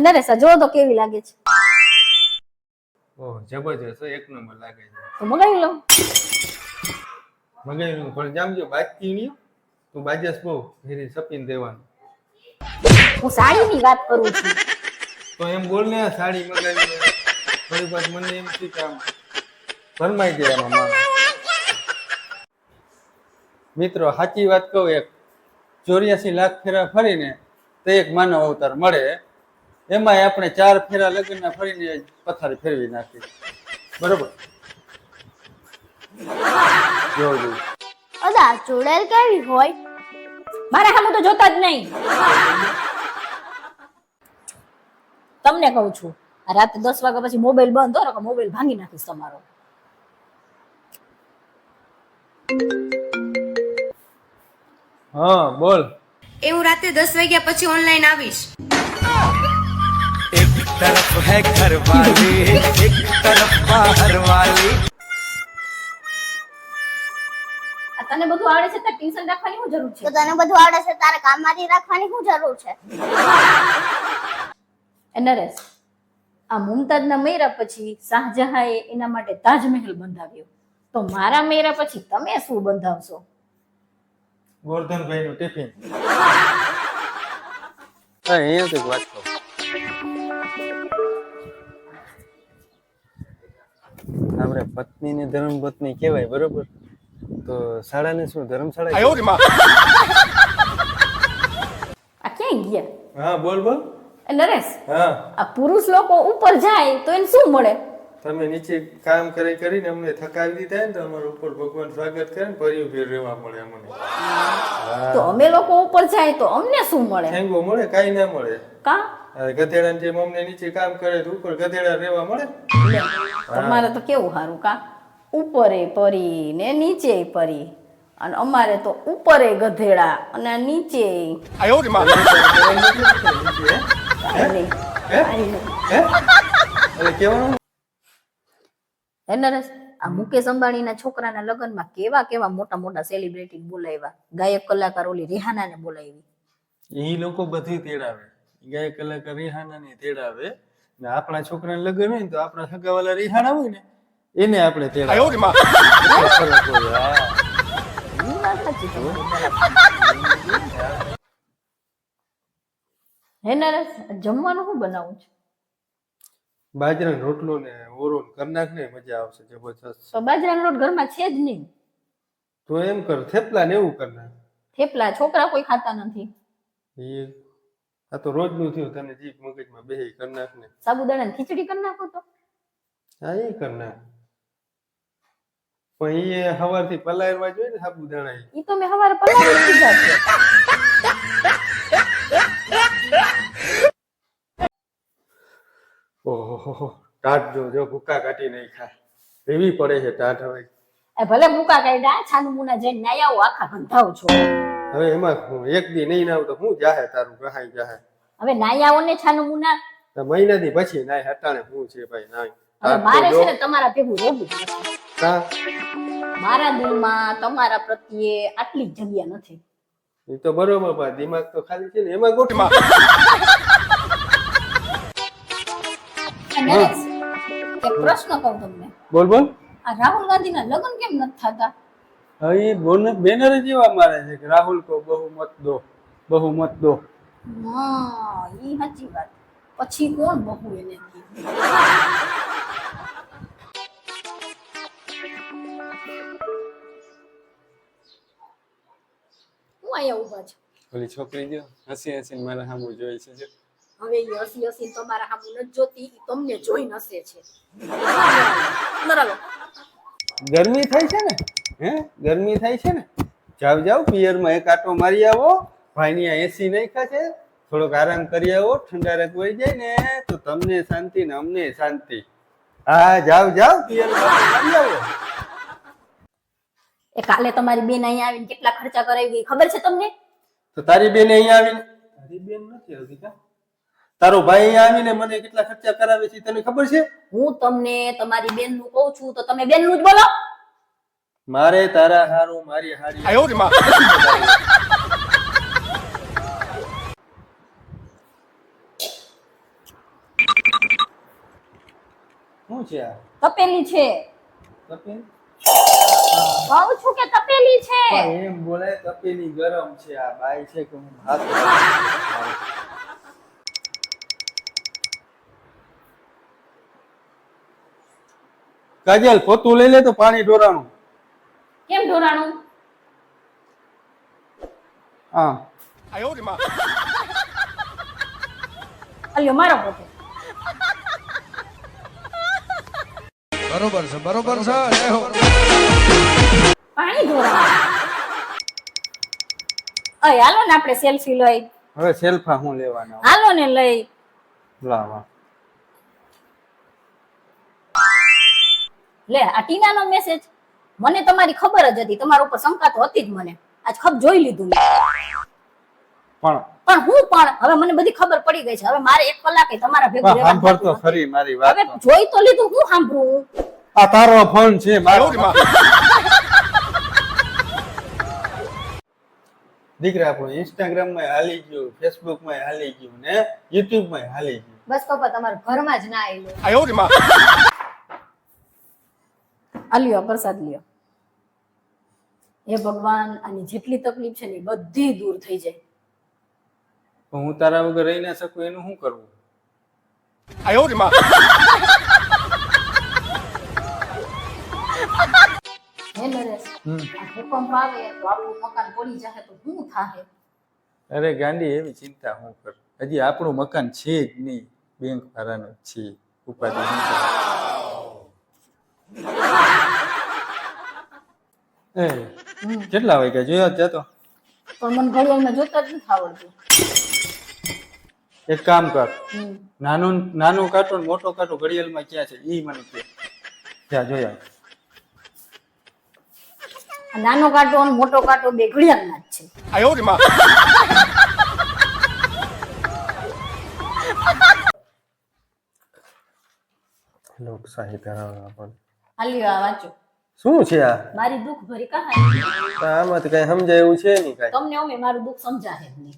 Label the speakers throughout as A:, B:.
A: નરેશ આ જો તો કેવી લાગે છે?
B: ઓહ જબરજસ્ત એક નંબર લાગે છે.
A: તો મગાવી લો.
B: મગાવી પણ જામજો બાજતી નહીં તું બાજસ બહુ ઘેરી સપીન દેવાનું.
A: હું સાડીની વાત કરું છું.
B: તો એમ બોલ ને સાડી મગાવી દે. થોડીક વાર મને એમ થી કામ ફરમાઈ જાય એમાં મિત્રો સાચી વાત કહું એક. ચોર્યાસી લાખ ફેરા ફરીને તો એક માનવ અવતાર મળે. એમાં આપણે ચાર ફેરા લગ્નના ફરીને પથારી ફેરવી નાખી. બરોબર? જોજો
C: અદા ચૂડેલ કેવી હોય?
A: મારા સામે તો જોતા જ નહીં. તમને કહું છું આ રાતે દસ વાગ્યા પછી મોબાઈલ બંધ કરો કે મોબાઈલ ભાંગી નાખીશ તમારો.
B: હા બોલ.
D: એ હું રાતે દસ વાગ્યા પછી ઓનલાઈન આવીશ.
E: तरफ है घर वाली एक तरफ बाहर वाली
A: આ તને બધું આવડે છે તાર ટ્યુશન રાખવાની શું જરૂર
C: તો
A: છે
C: તને બધું આવડે છે તારે કામમાંથી રાખવાની શું જરૂર છે
A: એ નરેશ આ મુમતાજના મેરા પછી શાહજહાંએ એના માટે તાજમહેલ બંધાવ્યો તો મારા મેરા પછી તમે શું બંધાવશો
B: ગોરધનભાઈ નું ટિફિન અહીંયા તો વાત કહું આપણે પત્ની ને ધર્મ પત્ની કહેવાય બરોબર? તો શાળાને શું ધર્મશાળા
A: આ ક્યાંય ગયા?
B: હા બોલ બોલ.
A: એ નરેશ
B: હા.
A: આ પુરુષ લોકો ઉપર જાય તો એને શું મળે?
B: તમે નીચે કામ કરી કરીને અમને થકાવી દીધા ને તો અમારા ઉપર ભગવાન સ્વાગત કરે ને ફરી ઊભી રહેવા મળે અમને.
A: તો અમે લોકો ઉપર જાય તો અમને શું મળે?
B: થેંગો મળે કઈ ના મળે.
A: કા?
B: આ જે મમ્મી નીચે કામ કરે તો ઉપર ગધેડા રહેવા મળે?
A: તમારે તો કેવું સારું કા? ઉપરે પરી ને નીચે પરી. અને અમારે તો ઉપરે ગધેડા અને નીચે.
B: હે?
A: નરેશ આ મુકેશ અંબાણીના છોકરાના લગ્નમાં કેવા કેવા મોટા મોટા સેલિબ્રિટી બોલાવ્યા? ગાયક કલાકાર ઓલી રિહાનાને બોલાવી.
B: એ લોકો બધી તેડાવે. ગાય કલાકાર રિહાના ની તેડાવે ને આપણા છોકરાને લગ્ન હોય ને તો આપણા સગાવાલા રિહાણા હોય ને એને આપણે તેડાવે એટલો ફરક હોય, હા.
A: ઈ વાત સાચી તમારી. હે નરેશ જમવાનું શું બનાવું છે?
B: બાજરાનો રોટલો ને ઓરો ને કરી નાખ ને મજા આવશે જબરજસ્ત.
A: તો બાજરાનો રોટ ઘરમાં છે જ નહીં.
B: તો એમ કર થેપલા ને એવું કરના
A: થેપલા છોકરા કોઈ ખાતા નથી.
B: એ આ તો રોજનું થયું તને જીભ મગજમાં બેહી કરી નાખ ને
A: સાબુદાણાની ખીચડી કરી નાખો તો.
B: હા એ કર નાખ. પણ એ સવારથી પલાયરવા જોઈએ ને સાબુદાણા ઈ.
A: તો મેં હવારે પલાળી દીધા છે.
B: ઓહો ટાટ જો જો ભૂકા કાઢી નહીં ખા એવી પડે છે ટાટ હવે.
A: એ ભલે ભૂકા કાઢ્યા છાનું મુના જઈને આવો આખા ગંધાવ છો.
B: હવે એમાં એક દી નહીં નાવ તો હું જાહે તારું કહાઈ જાહે?
A: હવે નાઈ આવો ને. છાનું મુના
B: તો મહિના દી પછી નાય હટાણે હું છે ભાઈ તો
A: મારે છે ને તમારા ભેગું રહેવું નથી. મારા દિલમાં તમારા પ્રત્યે આટલી જગ્યા નથી.
B: એ તો બરોબર પણ દિમાગ તો ખાલી છે ને એમાં ગોઠમાં
A: એક પ્રશ્ન કહું તમને.
B: બોલ બોલ.
A: આ રાહુલ ગાંધીના લગ્ન કેમ નથી થતા?
B: હવે એ બોન બેનર જેવા મારે છે કે રાહુલ કો બહુ મત દો બહુ મત દો.
A: હા એ સાચી વાત. પછી કોણ બહુ એને હું અહીંયા ઊભા છું.
B: ઓલી છોકરી જો હસી હસીને મારા સામું જોઈ છે જો.
A: હવે એ હસી હસીને તમારા સામું નથી જોતી એ તમને જોઈ નસે છે. નરાલો
B: ગરમી થાય છે ને? હે? ગરમી થાય છે ને? જાવ જાવ પિયરમાં એક આટો મારી આવો. ભાઈની આ એસી નાખ્યા છે. થોડોક આરામ કરી આવો. ઠંડા રખવાઈ જાય ને તો તમને શાંતિ ને અમને શાંતિ. હા જાવ જાવ પિયરમાં આવો.
A: એ કાલે તમારી બેન અહીંયા આવીને કેટલા ખર્ચા કરાવી ગઈ? ખબર છે તમને?
B: તો તારી બેન અહીંયા આવીને. તારી બેન નથી આવતી કા તારો ભાઈ અહીંયા આવીને મને કેટલા ખર્ચા કરાવે છે તને ખબર છે?
A: હું તમને તમારી બેનનું કહું છું તો તમે બેનનું જ બોલો.
B: મારે તારા હારું મારી હારી. શું છે આ?
A: તપેલી છે.
B: તપેલી?
A: કહું છું કે તપેલી છે?
B: એમ બોલે તપેલી ગરમ છે આ બાઈ છે કે હું હાથ કાજલ પોતું લઈ લે તો પાણી ઢોરાણું.
A: ઢોરાણું
B: હા.
A: અલ્યો મારો પોતે.
E: બરોબર છે બરોબર છે જય હો.
A: પાણી ઢોરાણું અય હાલો ને આપણે સેલ્ફી લઈ.
B: હવે સેલ્ફા હું લેવાના?
A: હાલો ને લઈ.
B: લાવા
A: લે આ ટીનાનો મેસેજ મને તમારી ખબર જ હતી. તમારા ઉપર શંકા તો હતી જ મને. આજ ખબ જોઈ લીધું મેં.
B: પણ
A: પણ હું પણ હવે મને બધી ખબર પડી ગઈ છે. હવે મારે એક કલાકે તમારા ભેગું રહેવાનું
B: સાંભળ તો ખરી મારી
A: વાત હવે જોઈ તો લીધું. હું સાંભળું
B: આ તારો ફોન છે મારો. દીકરા આપણું ઇન્સ્ટાગ્રામમાં હાલી ગયું ફેસબુકમાં હાલી ગયું ને યુટ્યુબમાં હાલી ગયું.
A: બસ પપ્પા તમારા ઘરમાં જ ના આવેલું આ લ્યો પ્રસાદ લ્યો. હે ભગવાન આની જેટલી તકલીફ છે ને એ બધી દૂર થઈ જાય.
B: પણ હું તારા વગર રહી ના શકું એનું શું કરવું?
A: હે નરેશ આ ભૂકંપ આવે તો આપણું મકાન પડી જાય તો શું થાહે?
B: અરે ગાંડી એવી ચિંતા હું કર? હજી આપણું મકાન છે જ નહીં. બેંક વાળાનું છે. ઉપાધિ એ કેટલા વાગ્યા જોયા જ જતો.
A: પણ મને ઘડિયાળમાં જોતા જ નથી આવડતું.
B: એક કામ કર. નાનું નાનું કાંટો ને મોટો કાંટો ઘડિયાળમાં ક્યાં છે? ઈ મને કહે. ત્યાં જોયા.
A: આ નાનો કાંટો અને મોટો કાંટો બે ઘડિયાળમાં જ છે.
B: લોકશાહી ધરાવવા પણ
A: હાલ્યો આ વાંચો.
B: શું છે આ?
A: મારી દુઃખ ભરી કહાની
B: આમાં તો કઈ સમજાય એવું છે નહીં કઈ.
A: તમને અમે મારું દુઃખ સમજાશે નહીં.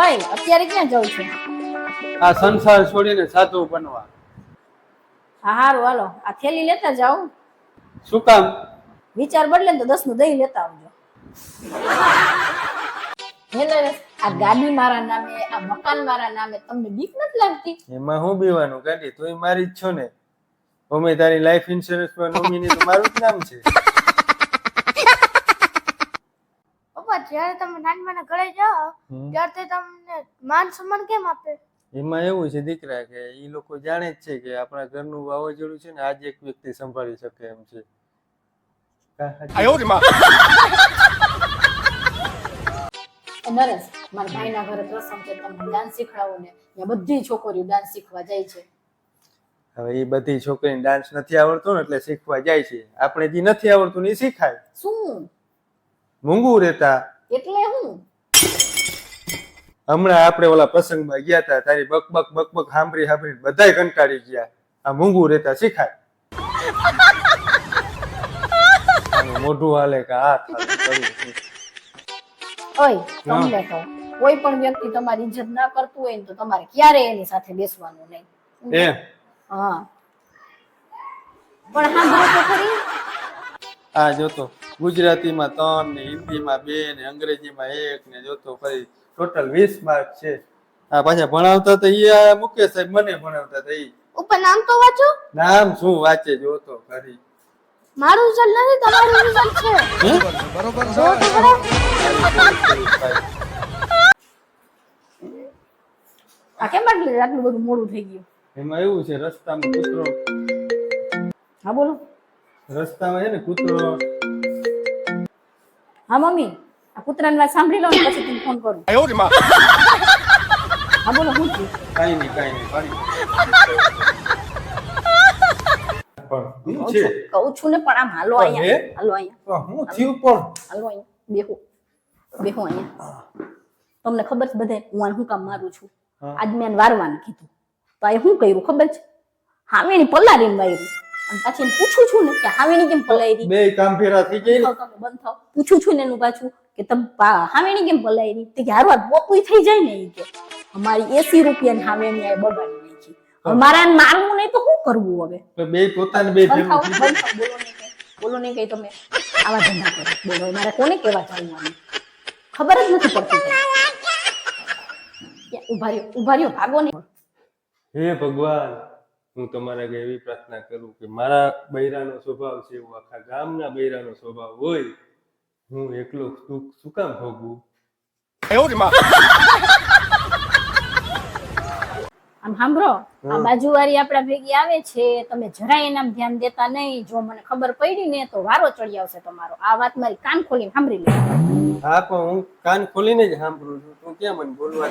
A: ઓય અત્યારે ક્યાં જવું છે?
B: આ સંસાર છોડીને સાધુ બનવા.
A: હા હારું હાલો. આ થેલી લેતા જાઓ.
B: શું કામ?
A: વિચાર બદલે ને તો દસનું દહીં લેતા આવજો. હે નરેશ, આ ગાડી મારા નામે આ મકાન મારા નામે તમને બીક નથી લાગતી?
B: એમાં હું બીવાનું? ગાંડી તું મારી જ છો ને. અમે તારી લાઈફ ઇન્સ્યોરન્સમાં નોમિની તો મારું જ નામ છે.
C: પપ્પા જ્યારે તમે નાનીમાના ઘરે જાઓ. ત્યારે તમને માન સન્માન કેમ આપે?
B: એમાં એવું છે દીકરા કે એ લોકો જાણે જ છે કે આપણા ઘરનું વાવાઝોડું છે ને આજ એક વ્યક્તિ સંભાળી શકે એમ છે?
A: એ નરેશ મારા ભાઈના ઘરે પ્રસંગ છે તમને ડાન્સ શીખડાવો ને ત્યાં બધી છોકરીઓ ડાન્સ શીખવા જાય છે.
B: હવે એ બધી છોકરીને ડાન્સ નથી આવડતો ને એટલે શીખવા જાય છે. આપણે જે નથી આવડતું ને એ શીખાય.
A: શું?
B: મૂંગું રહેતા.
A: એટલે હું?
B: હમણાં આપણે ઓલા પ્રસંગમાં ગયા હતા તારી બક બક બક બક સાંભળી સાંભળી બધાય કંટાળી ગયા. આ મૂંગું રહેતા શીખાય. મોઢું હાલે કે હાથ હાલે
A: ઓય તમને કહું કોઈ પણ વ્યક્તિ તમારી ઇજ્જત ના કરતું હોય ને તો તમારે ક્યારે એની સાથે બેસવાનું નહીં.
B: એ.
A: હા. પણ સાંભળો તો ખરી.
B: આ જોતો. ગુજરાતીમાં ત્રણ ને હિન્દીમાં બે ને અંગ્રેજીમાં એક ને જોતો ફરી ટોટલ વીસ માર્ક છે. આ પાછા ભણાવતા તો ઈ મુકેશ સાહેબ મને ભણાવતા તો ઈ.
C: ઉપર નામ તો વાંચો.
B: નામ શું વાંચે જોતો ખરી
C: મારું રિઝલ્ટ નથી તમારું રિઝલ્ટ છે.
E: બરોબર છે
A: આ કેમ આટલું આટલું બધું મોડું થઈ ગયું?
B: એમાં એવું છે રસ્તામાં કૂતરો.
A: હા બોલો.
B: રસ્તામાં છે ને કૂતરો.
A: હા મમ્મી આ કૂતરાની વાત સાંભળી લો ને પછી તમને ફોન કરું. હા બોલો હું છું?
B: કાઈ નહીં કાઈ નહીં પાણી પણ
A: કહું છું? ને પણ આમ હાલો અહીંયા. હાલો અહીંયા.
B: હું થયું પણ?
A: હાલો અહીંયા. બેહો. બેહો અહીંયા. તમને ખબર છે બધે હું આને શું કામ મારું છું? આજ મેં આને વારવાનું કીધું. તો આ શું કર્યું ખબર છે? હાવેની પલારીને વાયરું. અને પાછી પૂછું છું ને કે હાવેની કેમ પલાયરી?
B: બે કામ ફેરા થઈ ગઈ
A: તમે બંધ થાવ પૂછું છું ને એનું પાછું કે તમે હાવેની કેમ પલાયરી? તે કે હારવાર બોપુઈ થઈ જાય ને એ કે. અમારી એસી રૂપિયાની સામે આ બગાડી નાખી. અમારા મારવું નહીં તો શું કરવું હવે?
B: બે પોતાને બે.
A: બોલો નહીં કઈ તમે આવા ધંધા કરો. બોલો મારે કોને કેવા ચાલવાનું ખબર જ નથી પડતી. ઊભા રહ્યો ઊભા રહ્યો ભાગો નહીં.
B: હે ભગવાન હું તમારા કે એવી પ્રાર્થના કરું કે મારા બૈરાનો સ્વભાવ છે એવો આખા ગામના બૈરાનો સ્વભાવ હોય હું એકલો સુખ શું કામ ભોગવું
A: આમ સાંભળો આ બાજુવાળી આપડા ભેગી આવે છે તમે જરાય એનામ ધ્યાન દેતા નહીં. જો મને ખબર પડી ને તો વારો ચડી આવશે તમારો. આ વાત મારી કાન ખોલીને સાંભળી લે.
B: હા પણ હું કાન ખોલીને જ સાંભળું છું. તું ક્યાં મને બોલવા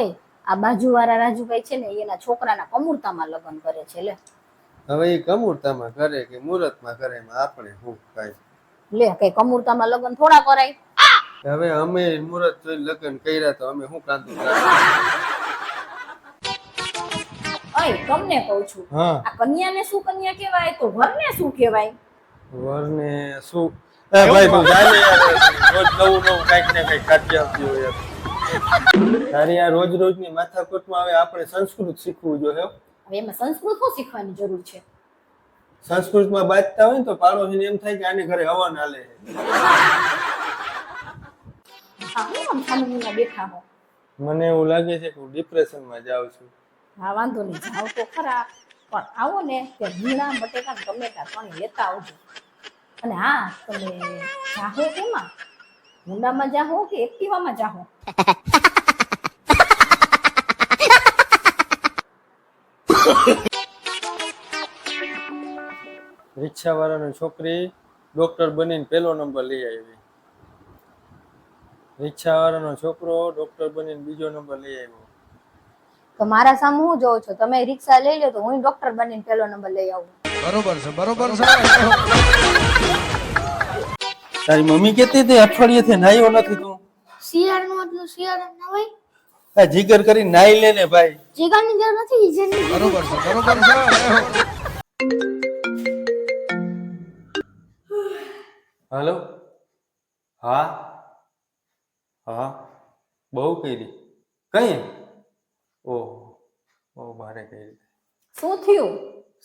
A: એ આ બાજુવાળા રાજુભાઈ છે ને એના છોકરાના કમૂરતામાં લગ્ન કરે છે લે.
B: હવે એ કમૂરતામાં કરે કે મુહૂર્તમાં કરે એમાં આપણે હું કાંઈ?
A: લે કઈ કમૂરતામાં લગ્ન થોડા કરાય.
B: હવે અમે મુહૂર્ત જોઈ લગ્ન કર્યા તો અમે શું કાંતું
A: અય તમને કહું છું
B: હા.
A: આ કન્યાને શું કન્યા કહેવાય? તો વરને શું કહેવાય?
B: વરને શું? એ ભાઈ તું જાને રોજ નવું નવું કાંઈક ને કાંઈક કાઢી આવતી હોય તારી આ રોજ રોજની માથાકૂટમાં હવે આપણે સંસ્કૃત શીખવું જોઈએ હો.
A: હવે એમાં સંસ્કૃત શું શીખવાની જરૂર છે?
B: સંસ્કૃતમાં બાજતા હોય ને તો પાડોશીને એમ થાય કે આને ઘરે હવન હાલે.
A: આ હું આમ બેઠા હો
B: મને એવું લાગે છે કે હું ડિપ્રેશનમાં જાઉં છું.
A: હા વાંધો નહીં. જાઓ તો ખરા. પણ આવો ને કે ભીણા બટેકા ટમેટા પણ લેતા આવજો. અને હા તમે જાહો કેમાં મુંડામાં જાહો કે એક્ટિવામાં જાહો
B: રિક્ષાવાળાની છોકરી ડોક્ટર બનીને પહેલો નંબર લઈ આવી. રિક્ષાવાળાનો છોકરો ડોક્ટર બનીને બીજો નંબર લઈ આવ્યો.
A: તો મારા સામે હું જોઉં છું? તમે રિક્ષા લઈ લો તો હું ડોક્ટર બનીને પહેલો નંબર લઈ આવું.
E: બરોબર છે બરોબર છે.
B: તારી મમ્મી કહેતી હતી અઠવાડિયેથી નાહ્યો નથી તું.
C: શિયાળનું એટલું શિયાળ ના હોય?
B: આ જીગર કરી નાઈ લે ને ભાઈ.
C: જીગાની જરૂર નથી જેની
E: બરોબર છે બરોબર છે.
B: હેલો? હા? હા બહુ કરી. કઈ? ઓહો બહુ ભારે કરી.
A: શું થયું?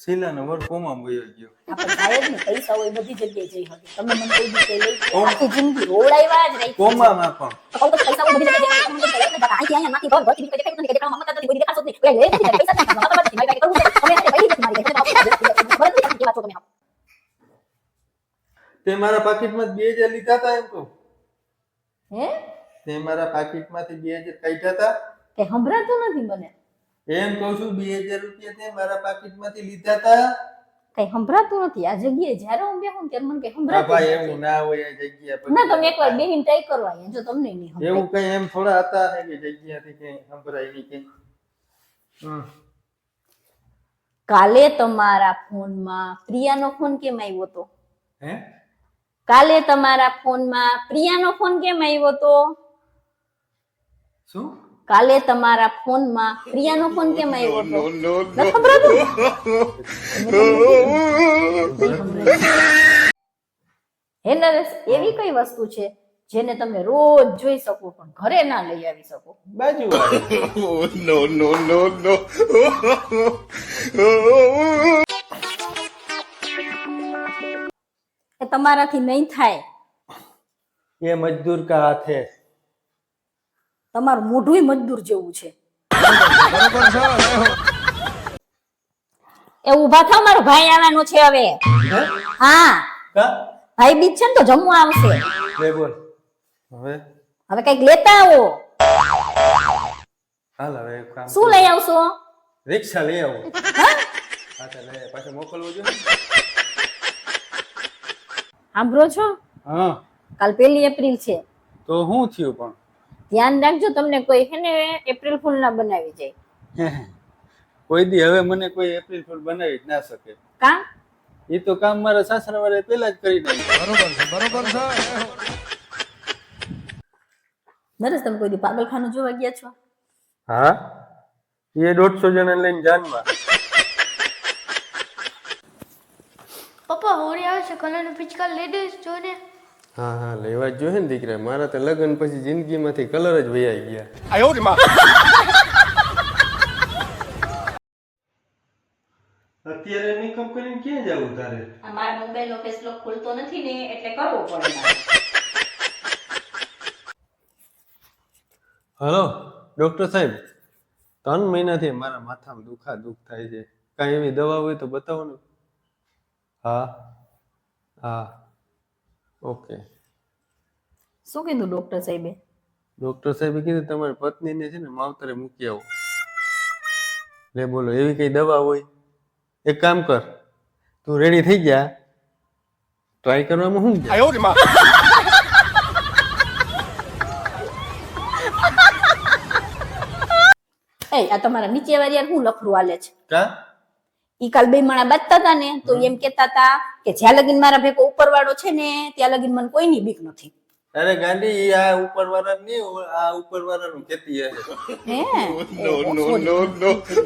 B: શીલાનો વર કોમાં વયો ગયો.
A: આપણે સાહેબ ને પૈસા હોય બધી જગ્યાએ જઈ શકે. તમે મને કોઈ દિવસે લઈ આખી જિંદગી રોવડાવ્યા જ રહી
B: કોમામાં પણ.
A: કહું તો પૈસા હોય બધી જગ્યાએ જઈ શકે. તમે મને અહીંથી અહીંયા માંથી ઘર ઘરથી નીકળી દેખાય નથી, દેખાડવા માંગતા નથી, કોઈ દેખાડશો જ નહીં. કોઈ લે નથી, પૈસા નથી, ખબર નથી, મારી પાસે કરવું છે. તમે હાથે પૈસા મારી પાસે. ખબર નથી કેવા છો તમે
B: તે મારા પાકીટમાં બે હજાર લીધા હતા એમ તો
A: હે?
B: તે મારા પાકીટમાંથી બે હજાર કાઢ્યા હતા.
A: તે સંભળાતું નથી મને.
B: એમ કહું છું બે હજાર રૂપિયા તે મારા પાકીટમાંથી લીધા હતા.
A: કઈ સંભળાતું નથી. આ જગ્યાએ જ્યારે હું બેહું ત્યારે મને કઈ સંભળાતું
B: ભાઈ એવું ના હોય આ જગ્યા પર.
A: ના તમે એકવાર બેહીને ટ્રાય કરો અહીંયા. જો તમને નહીં સંભળાય.
B: એવું કઈ એમ થોડા હતા હે કે જગ્યાથી કઈ સંભળાય નહીં કઈ.
A: કાલે તમારા ફોનમાં પ્રિયાનો ફોન કેમ આવ્યો તો?
B: હે?
A: કાલે તમારા ફોનમાં પ્રિયાનો ફોન કેમ આવ્યો તો?
B: શું?
A: કાલે તમારા ફોનમાં પ્રિયાનો ફોન કેમ આવ્યો? હે નરેશ એવી કઈ વસ્તુ છે જેને તમે રોજ જોઈ શકો પણ ઘરે ના લઈ આવી શકો?
B: બાજુ
A: એ તમારાથી નહીં થાય.
B: એ મજદૂર કા હાથે?
A: તમારું મોઢું મજદૂર જેવું છે. એ ઊભા થાવ મારો ભાઈ આવવાનો છે હવે. હા? ભાઈ બીજ છે ને તો જમવા આવશે.
B: લે બોલ. હવે?
A: હવે કંઈક લેતા આવો.
B: હાલ હવે કામ
A: શું લઈ આવશો?
B: રિક્ષા લઈ આવો.
A: હા?
B: હા લે પાછું મોકલવું જોઈએ
A: સાંભળો છો?
B: હા.
A: કાલ પહેલી એપ્રિલ છે.
B: તો શું થયું પણ?
A: ધ્યાન રાખજો તમને કોઈ હે ને એપ્રિલ ફૂલ ના બનાવી જાય.
B: કોઈ દી હવે મને કોઈ એપ્રિલ ફૂલ બનાવી જ ના શકે.
A: કા?
B: એ તો કામ મારા સાસરા વાળે પહેલા જ કરી નાખ્યું.
E: બરોબર છે બરોબર છે.
A: નરેશ તમે કોઈ દી પાગલખાનું જોવા ગયા છો?
B: હા? એ દોઢસો જણા લઈને જાનમાં.
C: પપ્પા હોળી આવે છે કલરનું પિચકાર લેડીઝ જોઈને.
B: હા હા લેવા જ જોઈએ ને દીકરા. મારા તો લગ્ન પછી જિંદગીમાંથી કલર જ વૈયા ગયા. અત્યારે મેકઅપ કરીને ક્યાં જવું તારે?
A: મારા મોબાઈલ નો ફેસ લોક ખુલતો નથી ને એટલે કરવો પડે
B: હલો ડોક્ટર સાહેબ ત્રણ મહિનાથી મારા માથામાં દુખા દુખ થાય છે. કાંઈ એવી દવા હોય તો બતાવો ને. હા હા. ઓકે.
A: શું કીધું ડોક્ટર સાહેબે?
B: ડોક્ટર સાહેબે કીધું તમારી પત્નીને છે ને માવતરે મૂકી આવો. લે બોલો એવી કઈ દવા હોય? એક કામ કર તું રેડી થઈ ગયા? ટ્રાય કરવામાં
E: હું જાય
A: એ આ તમારા નીચે વાળી યાર હું લફરું આલે છે?
B: કા?
A: ઈ કાલ બે માણા બાંધતા હતા ને તો એમ કેતા હતા કે જ્યાં લગીન મારા ભેગો ઉપરવાળો છે ને ત્યાં લગીન મને કોઈની બીક નથી.
B: અરે ગાંધી ઈ આ ઉપર વાળા નહીં આ ઉપર વાળાનું કેતી
A: હે?
B: નો નો નો કે.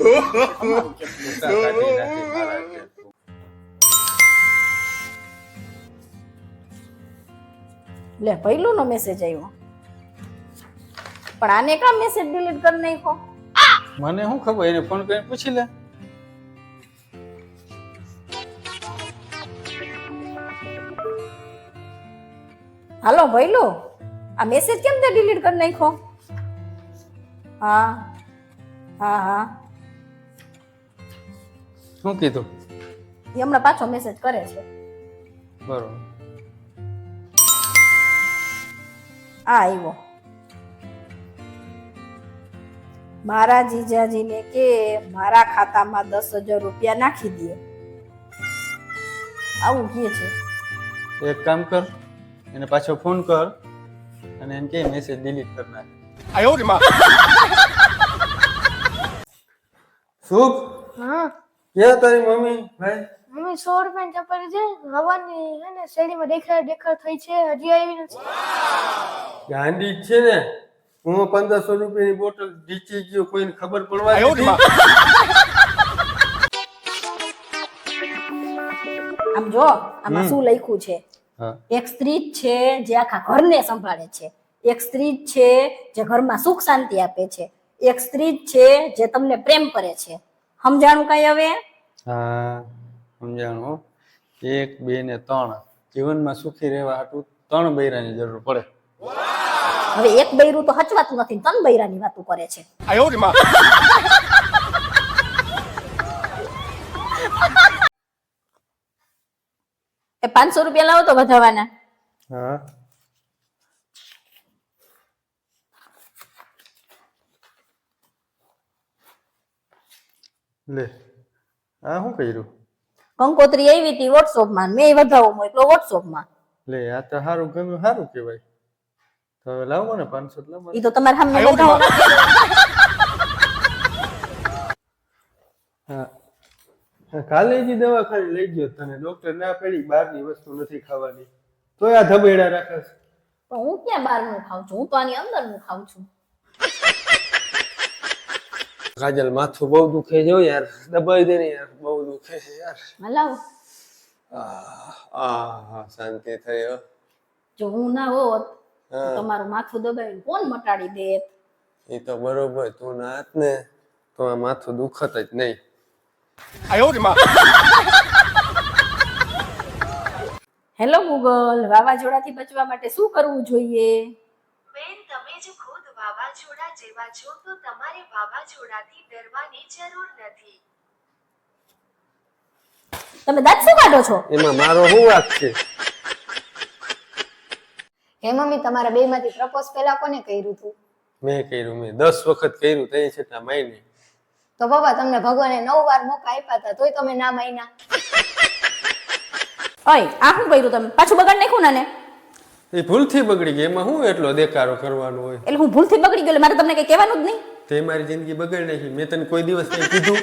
A: લે પહેલો નો મેસેજ આવ્યો પણ આને કા મેસેજ ડિલીટ કરી નાખ્યો?
B: મને શું ખબર એને ફોન કરીને પૂછી લે.
A: હાલો ભઈલો આ મેસેજ કેમ તે ડિલીટ કરી નાખ્યો? હા હા હા.
B: શું કીધું?
A: એ હમણાં પાછો મેસેજ કરે છે.
B: બરોબર.
A: આ આવ્યો મારા જીજાજીને કે મારા ખાતામાં દસ હજાર રૂપિયા નાખી દે. આવું કહે છે.
B: એક કામ કર એને પાછો ફોન કર અને એમ કે મેસેજ ડિલીટ કરી નાખે.
E: આયો રે માં
B: સુખ
C: હા.
B: કે તારી મમ્મી ભાઈ?
C: મમ્મી સો રૂપિયા ચપ્પલ છે. હવાની હે ને શેરીમાં દેખાડ દેખાડ થઈ છે. હજી આવી નથી.
B: ગાંડી છે ને. હું પંદરસો રૂપિયાની બોટલ ડીચી ગયો કોઈને ખબર પડવા
A: આમ જો આમાં શું લખ્યું છે? એક સ્ત્રી જ છે જે આખા ઘરને સંભાળે છે. એક સ્ત્રી જ છે જે ઘરમાં સુખ શાંતિ આપે છે. એક સ્ત્રી જ છે જે તમને પ્રેમ કરે છે. સમજાણું કઈ હવે?
B: હા સમજાણું એક બે ને ત્રણ. જીવનમાં સુખી રહેવા હાટું ત્રણ બૈરાની જરૂર પડે.
A: હવે એક બૈરું તો હચવાતું નથી ત્રણ બૈરાની વાતો કરે છે. એ પાંચસો રૂપિયા લાવો તો વધારવાના
B: હા. લે આ શું કર્યું?
A: કંકોત્રી આવી હતી વોટ્સઅપમાં મેં વધાવો મોકલો વોટ્સઅપમાં
B: લે આ તો સારું ગમ્યું સારું કહેવાય. તો હવે લાવો ને પાંચસો લાવો
A: એ તો તમારે સામે વધાવો.
B: હા, કાલે જ ઈ દવાખાને લઈ ગયો તને ડોક્ટર ના પડી બહારની વસ્તુ નથી ખાવાની. તો આ ધબેડા રાખે છે.
A: પણ હું ક્યાં બહારનું ખાઉં છું? હું તો આની અંદરનું ખાઉં છું.
B: કાજલ માથું બહુ દુખે હો યાર. દબાઈ દે ને યાર બહુ દુખે છે યાર.
A: હલાવો.
B: આહ શાંતિ થઈ હો.
A: જો હું ના હોત તમારું માથું દબાવીને કોણ મટાડી દે
B: એ તો બરોબર તું ના હાથ ને તો આ માથું દુખત જ નહીં.
E: 哎呦我的妈！
A: હેલો ગૂગલ વાવાઝોડાથી બચવા માટે શું કરવું જોઈએ
F: બેન તમે જ ખુદ વાવાઝોડા જેવા છો તો તમારે વાવાઝોડાથી ડરવાની જરૂર નથી
A: તમે દાંત શું કાઢો છો
B: એમાં મારો શું વાક છે
C: હે મમ્મી તમારા બે માંથી પ્રપોઝ પેલા કોને કર્યું હતું
B: મેં કર્યું મેં દસ વખત કર્યું તઈ છતાં માય
C: તો પપ્પા તમને ભગવાને નવ વાર મોકા આપ્યા હતા તોય તમે ના માયના
A: ઓય આ શું કર્યું તમે? પાછું બગાડ નાખ્યું ને આને?
B: એ ભૂલથી બગડી ગઈ. એમાં હું એટલો દેકારો કરવાનો હોય?
A: એટલે હું ભૂલથી બગડી ગયો એટલે મારે તમને કઈ કહેવાનું જ નહીં?
B: તે મારી જિંદગી બગાડી નાખી. મેં તને કોઈ દિવસ કઈ કીધું.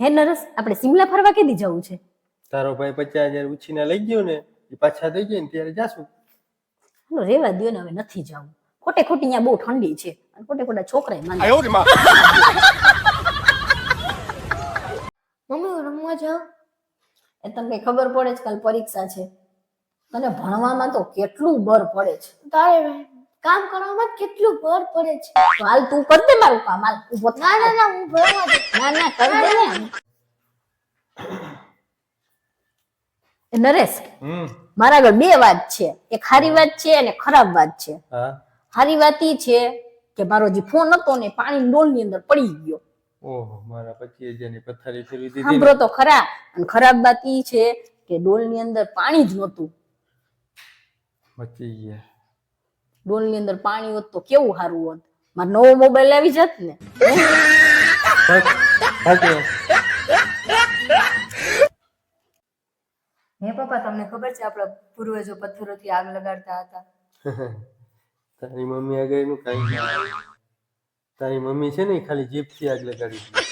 A: હે નરસ આપણે સિમલા ફરવા કેદી જવું છે?
B: તારો ભાઈ પચાસ હજાર ઉછીના લઈ ગયો ને એ પાછા થઈ જાય ને ત્યારે જાશું.
A: હાલો રેવા દો ને હવે નથી જવું. ખોટે ખોટી અહીંયા બહુ ઠંડી છે. અને ખોટે ખોટા છોકરા
E: માને. મમ્મી
C: રમવા જાઉં?
A: એ તમને ખબર પડે છે કાલ પરીક્ષા છે. તને ભણવામાં તો કેટલું બર પડે છે.
C: તારે કામ કરવામાં કેટલું બર પડે છે?
A: હાલ તું કર દે મારું કામ. હાલ
C: ના ના ના હું ભણવા
A: ના ના કર દે ને. નરેશ. મારા આગળ બે વાત છે. એક સારી વાત છે અને ખરાબ વાત છે. સારી વાત ઈ છે કે મારો જે ફોન હતો ને પાણી ડોલની અંદર પડી ગયો.
B: ઓહો મારા પછી હજાર પથારી ફેરવી દીધી.
A: સાંભળો તો ખરા. અને ખરાબ વાત ઈ છે કે ડોલની અંદર પાણી જ નહોતું.
B: બચી ગયા.
A: ડોલની અંદર પાણી હોત તો કેવું સારું હોત? મારો નવો મોબાઈલ આવી જાત ને
B: ભાગ, ભાગ્યો.
G: હે પપ્પા, તમને ખબર છે આપણા પૂર્વજો પથ્થરોથી આગ લગાડતા હતા
B: તારી મમ્મી આગળ કઈ તારી મમ્મી છે ને ખાલી જીભથી આગ લગાડી.